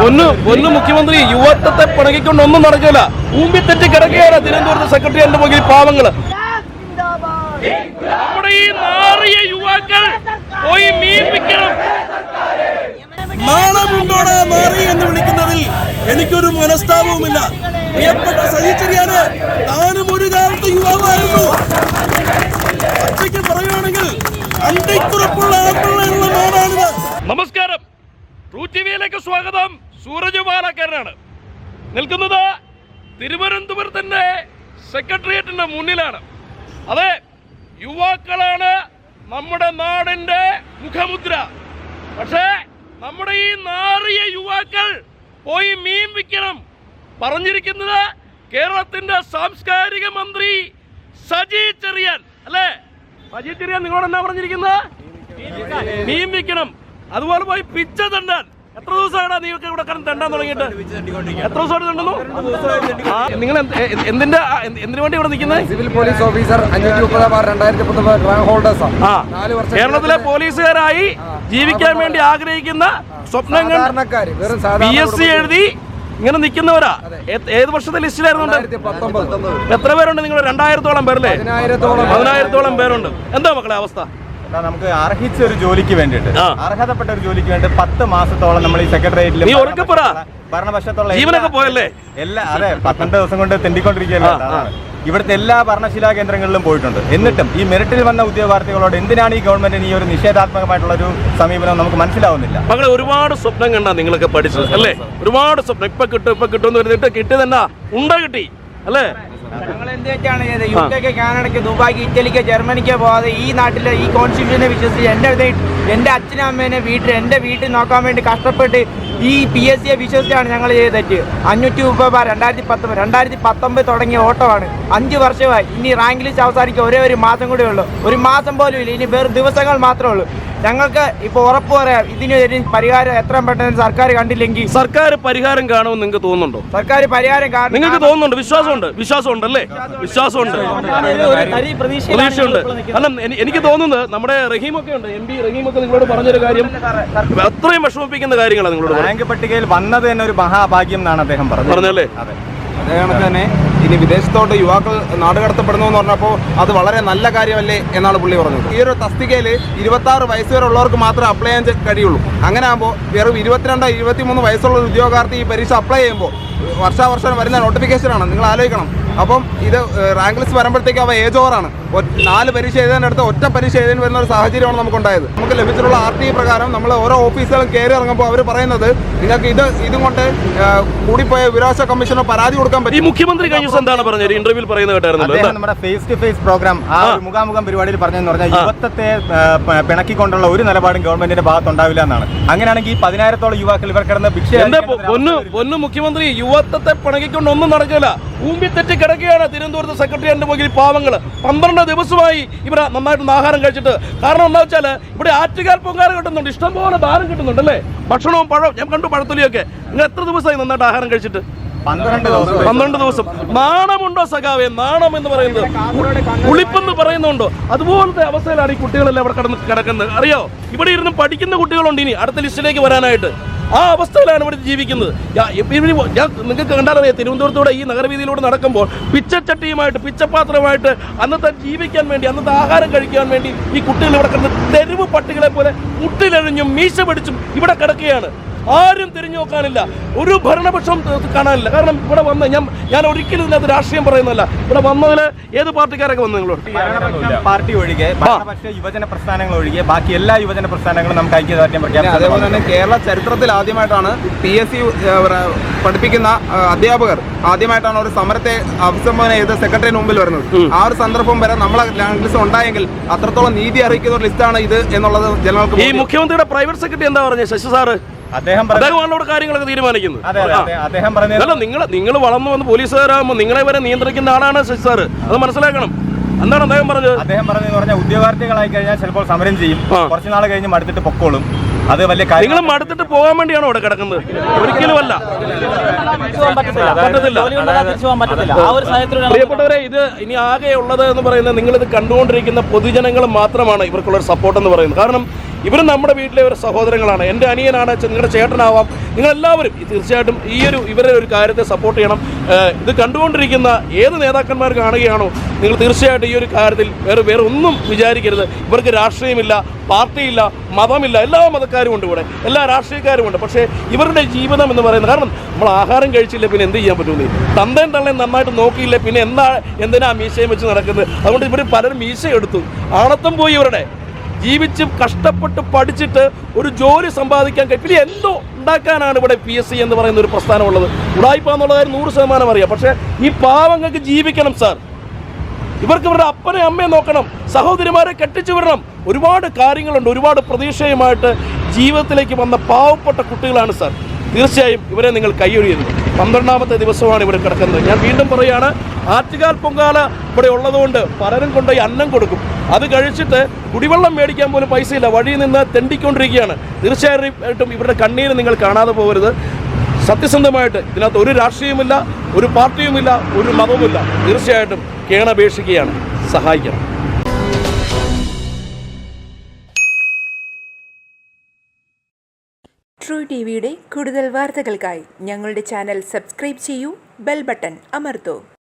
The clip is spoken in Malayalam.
പൊന്നു പൊന്നു മുഖ്യമന്ത്രി യുവത്വത്തെ പിണങ്ങിക്കൊണ്ട് ഒന്നും നടക്കില്ല. ഊമ്പി തെറ്റി കിടക്കുകയാണ് തിരുവനന്തപുരത്ത് സെക്രട്ടറിയേറ്റ് മുകളിൽ പാവങ്ങൾ. നമ്മുടെ ഈ നാറിയ യുവാക്കൾ പോയി മീൻ വിൽക്കണം. നാണമുണ്ടോടെ മാറി എന്ന് വിളിക്കുന്നതിൽ എനിക്കൊരു മനസ്താപവുമില്ല. പ്രിയപ്പെട്ട സഹിച്ചെറിയാന് താനും നിൽക്കുന്നത് തിരുവനന്തപുരത്തിന്റെ സെക്രട്ടേറിയറ്റിന്റെ മുന്നിലാണ്. അതെ യുവാക്കളാണ് നമ്മുടെ നാടിന്റെ മുഖമുദ്ര. പക്ഷേ നമ്മുടെ ഈ നാറിയ യുവാക്കൾ പോയി മീൻ വിൽക്കണം. പറഞ്ഞിരിക്കുന്നത് കേരളത്തിന്റെ സാംസ്കാരിക മന്ത്രി സജി ചെറിയാൻ. അല്ലേ? സജി ചെറിയാൻ നിങ്ങളോട് എന്താ പറഞ്ഞിരിക്കുന്നത്? മീൻ വിൽക്കണം. അതുപോലെ പോയി പിച്ച തണ്ടാൻ. എത്ര ദിവസമാണ് നിങ്ങൾക്ക് ഇവിടെ കിടന്ന് തണ്ടാൻ തുടങ്ങിയിട്ട്? എത്ര ദിവസമായിട്ട് തണ്ടുന്നു? നിങ്ങൾ എന്ത്- എന്തിന്റെ എന്തിനു വേണ്ടി ഇവിടെ നിൽക്കുന്നത് സിവിൽ പോലീസ് ഓഫീസർ അഞ്ഞൂറ്റി മുപ്പത് ബാർ രണ്ടായിരത്തി പത്തൊമ്പത് റാങ്ക് ഹോൾഡേഴ്സാണ് ആ കേരളത്തിലെ പോലീസുകാരായി ജീവിക്കാൻ വേണ്ടി ആഗ്രഹിക്കുന്ന സ്വപ്നം കണ്ട് സാധാരണക്കാര് പി എസ് സി എഴുതി ഇങ്ങനെ നിൽക്കുന്നവരാ? ഏത് വർഷത്തെ ലിസ്റ്റിലായിരുന്നു എത്ര പേരുണ്ട് നിങ്ങൾ? രണ്ടായിരത്തോളം പേരല്ലേ? പതിനായിരത്തോളം പേരുണ്ട്. എന്താ മക്കളെ അവസ്ഥ? നമുക്ക് അർഹിച്ച ഒരു ജോലിക്ക് വേണ്ടിയിട്ട്. അർഹതപ്പെട്ട ഒരു ജോലിക്ക് വേണ്ടി പത്ത് മാസത്തോളം നമ്മൾ ഈ സെക്രട്ടേറിയറ്റിൽ. ഭരണപക്ഷത്തുള്ള ജീവനൊക്കെ പോയല്ലേ? എല്ലാ അതെ പന്ത്രണ്ട് ദിവസം കൊണ്ട് തെണ്ടിക്കൊണ്ടിരിക്കുകയല്ലേ. ഇവിടുത്തെ എല്ലാ ഭരണശിലാ കേന്ദ്രങ്ങളിലും പോയിട്ടുണ്ട്. എന്നിട്ടും ഈ മെറിറ്റിൽ വന്ന ഉദ്യോഗാർത്ഥികളോട് എന്തിനാണ് ഈ ഗവൺമെന്റിന് ഈ ഒരു നിഷേധാത്മകമായിട്ടുള്ള ഒരു സമീപനം നമുക്ക് മനസ്സിലാവുന്നില്ല? മക്കളെ ഒരുപാട് സ്വപ്നം കണ്ടാ നിങ്ങളൊക്കെ പഠിച്ചത് അല്ലേ? ഒരുപാട് സ്വപ്നം. ഇപ്പൊ കിട്ടും ഇപ്പൊ കിട്ടും എന്ന് പറഞ്ഞിട്ട് കിട്ടി തന്നെ ഉണ്ട കിട്ടി അല്ലേ? യു കെക്ക് കാനഡയ്ക്ക് ദുബായ്ക്ക് ഇറ്റലിക്ക് ജർമ്മനിക്ക് പോകാതെ ഈ നാട്ടിലെ ഈ കോൺസ്റ്റിറ്റ്യൂഷനെ വിശ്വസിച്ച് എന്റെ എന്റെ അച്ഛനും അമ്മേനെ വീട്ടിൽ എന്റെ വീട്ടിൽ നോക്കാൻ വേണ്ടി കഷ്ടപ്പെട്ട് ഈ പി എസ് സിയെ വിശ്വസിച്ചാണ് ഞങ്ങൾ ചെയ്ത തെറ്റ്. അഞ്ഞൂറ്റി മുപ്പത് രണ്ടായിരത്തി പത്തൊമ്പത് രണ്ടായിരത്തി പത്തൊമ്പത് തുടങ്ങിയ ഓട്ടമാണ്. അഞ്ച് വർഷമായി. ഇനി റാങ്ക് ലിസ്റ്റ് അവസാനിക്കുക ഒരേ ഒരു മാസം കൂടെ ഉള്ളൂ. ഒരു മാസം പോലും ഇല്ല. ഇനി വെറും ദിവസങ്ങൾ മാത്രമേ ഉള്ളൂ. ഞങ്ങൾക്ക് ഇപ്പോൾ ഉറപ്പ് പറയാം. ഇതിന് ഒരു പരിഹാരം എത്രയും പെട്ടെന്ന് സർക്കാർ കണ്ടില്ലെങ്കിൽ സർക്കാർ പരിഹാരം കാണുമെന്ന് നിങ്ങൾക്ക് തോന്നുന്നുണ്ടോ? സർക്കാർ പരിഹാരം കാണും. നിങ്ങൾക്ക് തോന്നുന്നുണ്ട്? വിശ്വാസമുണ്ട്. വിശ്വാസമുണ്ട്. അല്ലേ വിശ്വാസമുണ്ട്. പ്രതീക്ഷയുണ്ട്. അല്ല എനി- എനിക്ക് തോന്നുന്നത് നമ്മുടെ റഹീമൊക്കെ ഉണ്ട് എം പി റഹീമൊക്കെ നിങ്ങളോട് പറഞ്ഞൊരു കാര്യം. അത്രയും വിഷമിപ്പിക്കുന്ന കാര്യങ്ങളാണ് നിങ്ങളോട്. റാങ്ക് പട്ടികയിൽ വന്നത് തന്നെ ഒരു മഹാഭാഗ്യം എന്നാണ് അദ്ദേഹം പറഞ്ഞത്. പറഞ്ഞല്ലേ? അതെ. അതേ കണക്ക് തന്നെ ഇനി വിദേശത്തോട്ട് യുവാക്കൾ നാടുകടത്തപ്പെടുന്നു എന്ന് പറഞ്ഞപ്പോൾ അത് വളരെ നല്ല കാര്യമല്ലേ എന്നാണ് പുള്ളി പറഞ്ഞത്. ഈ ഒരു തസ്തികയിൽ ഇരുപത്തി ആറ് വയസ്സ് വരെ ഉള്ളവർക്ക് മാത്രം അപ്ലൈ ചെയ്യാൻ കഴിയുള്ളൂ. അങ്ങനെ ആകുമ്പോൾ വെറും ഇരുപത്തിരണ്ട് ഇരുപത്തിമൂന്ന് വയസ്സുള്ള ഒരു ഉദ്യോഗാർത്ഥി ഈ പരീക്ഷ അപ്ലൈ ചെയ്യുമ്പോൾ വർഷാവർഷം വരുന്ന നോട്ടിഫിക്കേഷനാണ് നിങ്ങൾ ആലോചിക്കണം. അപ്പം ഇത് റാങ്ക് ലിസ്റ്റ് വരുമ്പോഴത്തേക്ക് അവ ഏജ് ഓവറാണ് നാല് പരീക്ഷ എഴുതാനടുത്ത് ഒറ്റ പരീക്ഷ എഴുതാൻ വരുന്ന ഒരു സാഹചര്യമാണ് നമുക്കുണ്ടായത്. നമുക്ക് ലഭിച്ചിട്ടുള്ള ആർ ടി പ്രകാരം നമ്മൾ ഓരോ ഓഫീസുകളും കയറി ഇറങ്ങുമ്പോൾ അവർ പറയുന്നത് നിങ്ങൾക്ക് ഇത് ഇതുകൊണ്ട് കൂടിപ്പോയ വിരോച കമ്മീഷനോ പരാതി കൊടുക്കാൻ പറ്റും. മുഖ്യമന്ത്രി കഴിഞ്ഞ ദിവസം എന്താണ് പറഞ്ഞത്? ഇന്റർവ്യൂവിൽ പറയുന്നത് നമ്മുടെ ഫേസ് ടു ഫേസ് പ്രോഗ്രാം ആ ഒരു മുഖാമുഖം പരിപാടിയിൽ പറഞ്ഞതെന്ന് പറഞ്ഞാൽ യുവത്വത്തെ പിണക്കി കൊണ്ടുള്ള പിണക്കിക്കൊണ്ടുള്ള ഒരു നിലപാടും ഗവൺമെന്റിന്റെ ഭാഗത്തുണ്ടാവില്ല എന്നാണ്. അങ്ങനെയാണെങ്കിൽ ഈ പതിനായിരത്തോളം യുവാക്കൾ ഇവർ കിടന്ന് ഭിക്ഷ മുഖ്യമന്ത്രി യുവത്വത്തെ പിണക്കിക്കൊണ്ട് ഒന്നും നടക്കില്ല. ഊമ്പി തെറ്റി കിടക്കുകയാണ് തിരുവനന്തപുരത്ത് സെക്രട്ടറിയേറ്റ് മുകളിൽ പാവങ്ങൾ പന്ത്രണ്ട് ദിവസമായി ഇവർ നന്നായിട്ടൊന്ന് ആഹാരം കഴിച്ചിട്ട്. കാരണം എന്താ വെച്ചാൽ ഇവിടെ ആറ്റുകാൽ പൊങ്കാല കിട്ടുന്നുണ്ട്. ഇഷ്ടംപോലെ ഭാരം കിട്ടുന്നുണ്ട് അല്ലേ? ഭക്ഷണവും പഴവും. ഞാൻ കണ്ടു പഴത്തൊലിയൊക്കെ നിങ്ങൾ എത്ര ദിവസമായി നന്നായിട്ട് ആഹാരം കഴിച്ചിട്ട്? പന്ത്രണ്ട് ദിവസം. പന്ത്രണ്ട് ദിവസം. നാണമുണ്ടോ സഖാവെ? നാണം എന്ന് പറയുന്നത്. ഉളിപ്പെന്ന് പറയുന്നുണ്ടോ? അതുപോലത്തെ അവസ്ഥയിലാണ് ഈ കുട്ടികളെല്ലാം അവിടെ കിടന്ന് കിടക്കുന്നത്. അറിയോ? ഇവിടെ ഇരുന്ന് പഠിക്കുന്ന കുട്ടികളുണ്ട് ഇനി. അടുത്ത ലിസ്റ്റിലേക്ക് വരാനായിട്ട്. ആ അവസ്ഥയിലാണ് ഇവിടെ ജീവിക്കുന്നത്. ഞാൻ നിങ്ങൾക്ക് കണ്ടാലറിയാം തിരുവനന്തപുരത്തൂടെ ഈ നഗരവീതിയിലൂടെ നടക്കുമ്പോൾ പിച്ചച്ചട്ടിയുമായിട്ട് പിച്ചപാത്രമായിട്ട് അന്നത്തെ ജീവിക്കാൻ വേണ്ടി അന്നത്തെ ആഹാരം കഴിക്കാൻ വേണ്ടി ഈ കുട്ടികൾ ഇവിടെ കിടന്ന് തെരുവ് പട്ടികളെ പോലെ മുട്ടിലെഴിഞ്ഞും മീശ പിടിച്ചും ഇവിടെ കിടക്കുകയാണ്. ആരും തിരിഞ്ഞു നോക്കാനില്ല. ഒരു ഭരണപക്ഷം കാണാനില്ല. കാരണം ഇവിടെ വന്ന ഞാൻ ഞാൻ ഒരിക്കലും ഇതിനകത്ത് രാഷ്ട്രീയം പറയുന്നതല്ല. ഇവിടെ വന്നതിൽ ഏത് പാർട്ടിക്കാരൊക്കെ വന്നു നിങ്ങളോട്? പാർട്ടി ഒഴികെ ഭരണപക്ഷ യുവജന പ്രസ്ഥാനങ്ങൾ ഒഴികെ ബാക്കി എല്ലാ യുവജന പ്രസ്ഥാനങ്ങളും നമുക്ക് ഐക്യദാർഢ്യം പിന്നെ അതേപോലെ തന്നെ കേരള ചരിത്രത്തിൽ ആദ്യമായിട്ടാണ് പി എസ് സി പഠിപ്പിക്കുന്ന അധ്യാപകർ ആദ്യമായിട്ടാണ് ഒരു സമരത്തെ അഭിസംബോധന ചെയ്ത് സെക്രട്ടറിന് മുമ്പിൽ വരുന്നത്. ആ ഒരു സന്ദർഭം വരെ നമ്മളെ ലിസ്റ്റ് ഉണ്ടായെങ്കിൽ അത്രത്തോളം നീതി അറിയിക്കുന്ന ഒരു ലിസ്റ്റാണ് ഇത് എന്നുള്ളത് ജനങ്ങൾക്ക് ഈ മുഖ്യമന്ത്രിയുടെ പ്രൈവറ്റ് സെക്രട്ടറി എന്താ പറഞ്ഞത് ശശി സാറ്? അദ്ദേഹം കാര്യങ്ങളൊക്കെ തീരുമാനിക്കുന്നത്. അതെ അതെ, അതെ. അദ്ദേഹം അല്ല നിങ്ങൾ നിങ്ങൾ വളർന്നു വന്ന് പോലീസുകാരാകുമ്പോൾ നിങ്ങളെ വരെ നിയന്ത്രിക്കുന്ന ആളാണ് ശശി സാറ്. അത് മനസ്സിലാക്കണം. എന്താണ് അദ്ദേഹം പറഞ്ഞത്? അദ്ദേഹം പറഞ്ഞു പറഞ്ഞാൽ ഉദ്യോഗാർത്ഥികളായി കഴിഞ്ഞാൽ ചിലപ്പോൾ സമരം ചെയ്യും. കുറച്ച് നാൾ കഴിഞ്ഞ് മടുത്തിട്ട് പൊക്കോളും. അത് വലിയ നിങ്ങൾ മടുത്തിട്ട് പോകാൻ വേണ്ടിയാണോ അവിടെ കിടക്കുന്നത്? ഒരിക്കലുമല്ല അല്ല. പ്രിയപ്പെട്ടവരെ ഇത് ഇനി ആകെ ഉള്ളത് എന്ന് പറയുന്നത് നിങ്ങൾ ഇത് കണ്ടുകൊണ്ടിരിക്കുന്ന പൊതുജനങ്ങൾ മാത്രമാണ് ഇവർക്കുള്ള ഒരു സപ്പോർട്ട് എന്ന് പറയുന്നത്. കാരണം ഇവരും നമ്മുടെ വീട്ടിലെ ഒരു സഹോദരങ്ങളാണ്. എന്റെ അനിയനാണ് നിങ്ങളുടെ ചേട്ടനാവാം. നിങ്ങളെല്ലാവരും തീർച്ചയായിട്ടും ഈ ഒരു ഇവരുടെ ഒരു കാര്യത്തെ സപ്പോർട്ട് ചെയ്യണം. ഇത് കണ്ടുകൊണ്ടിരിക്കുന്ന ഏത് നേതാക്കന്മാർ കാണുകയാണോ നിങ്ങൾ തീർച്ചയായിട്ടും ഈ ഒരു കാര്യത്തിൽ വേറെ വേറെ ഒന്നും വിചാരിക്കരുത്. ഇവർക്ക് രാഷ്ട്രീയമില്ല പാർട്ടിയില്ല മതമില്ല. എല്ലാ മതക്കാരും ഉണ്ട് ഇവിടെ. എല്ലാ രാഷ്ട്രീയക്കാരും ഉണ്ട്. പക്ഷേ ഇവരുടെ ജീവിതം എന്ന് പറയുന്നത് കാരണം നമ്മൾ ആഹാരം കഴിച്ചില്ല പിന്നെ എന്ത് ചെയ്യാൻ പറ്റുമെന്ന്. തന്തയും തള്ളയും നന്നായിട്ട് നോക്കിയില്ല പിന്നെ എന്താ എന്തിനാ മീശയും വെച്ച് നടക്കുന്നത്? അതുകൊണ്ട് ഇവർ പലരും മീശ എടുത്തു ആണത്തം പോയി ഇവരുടെ. ജീവിച്ച് കഷ്ടപ്പെട്ട് പഠിച്ചിട്ട് ഒരു ജോലി സമ്പാദിക്കാൻ കഴിയും പിന്നെ എന്തോ ഉണ്ടാക്കാനാണ് ഇവിടെ പി എസ് സി എന്ന് പറയുന്ന ഒരു പ്രസ്ഥാനമുള്ളത്. ഉടായ്പ എന്നുള്ള കാര്യം നൂറ് ശതമാനം അറിയാം. പക്ഷേ ഈ പാവങ്ങൾക്ക് ജീവിക്കണം സാർ ഇവർക്ക് ഇവരുടെ അപ്പനെ അമ്മയെ നോക്കണം. സഹോദരിമാരെ കെട്ടിച്ചു വിടണം. ഒരുപാട് കാര്യങ്ങളുണ്ട്. ഒരുപാട് പ്രതീക്ഷയുമായിട്ട് ജീവിതത്തിലേക്ക് വന്ന പാവപ്പെട്ട കുട്ടികളാണ് സാർ തീർച്ചയായും ഇവരെ നിങ്ങൾ കൈയൊഴിയരുത്. പന്ത്രണ്ടാമത്തെ ദിവസമാണ് ഇവിടെ കിടക്കുന്നത്. ഞാൻ വീണ്ടും പറയുകയാണ് ആറ്റുകാൽ പൊങ്കാല ഇവിടെ ഉള്ളതുകൊണ്ട് പലരും കൊണ്ടുപോയി അന്നം കൊടുക്കും. അത് കഴിച്ചിട്ട് കുടിവെള്ളം മേടിക്കാൻ പോലും പൈസയില്ല. വഴിയിൽ നിന്ന് തെണ്ടിക്കൊണ്ടിരിക്കുകയാണ്. തീർച്ചയായിട്ടും ഇവരുടെ കണ്ണീര് നിങ്ങൾ കാണാതെ പോകരുത്. സത്യസന്ധമായിട്ട് ഇതിനകത്ത് ഒരു രാഷ്ട്രീയമില്ല ഒരു പാർട്ടിയുമില്ല ഒരു മതവുമില്ല. തീർച്ചയായിട്ടും കേണപേക്ഷിക്കുകയാണ്. സഹായിക്കണം. ട്രൂ ടി വിയുടെ കൂടുതൽ വാർത്തകൾക്കായി ഞങ്ങളുടെ ചാനൽ സബ്സ്ക്രൈബ് ചെയ്യൂ ബെൽ ബട്ടൺ അമർത്തൂ.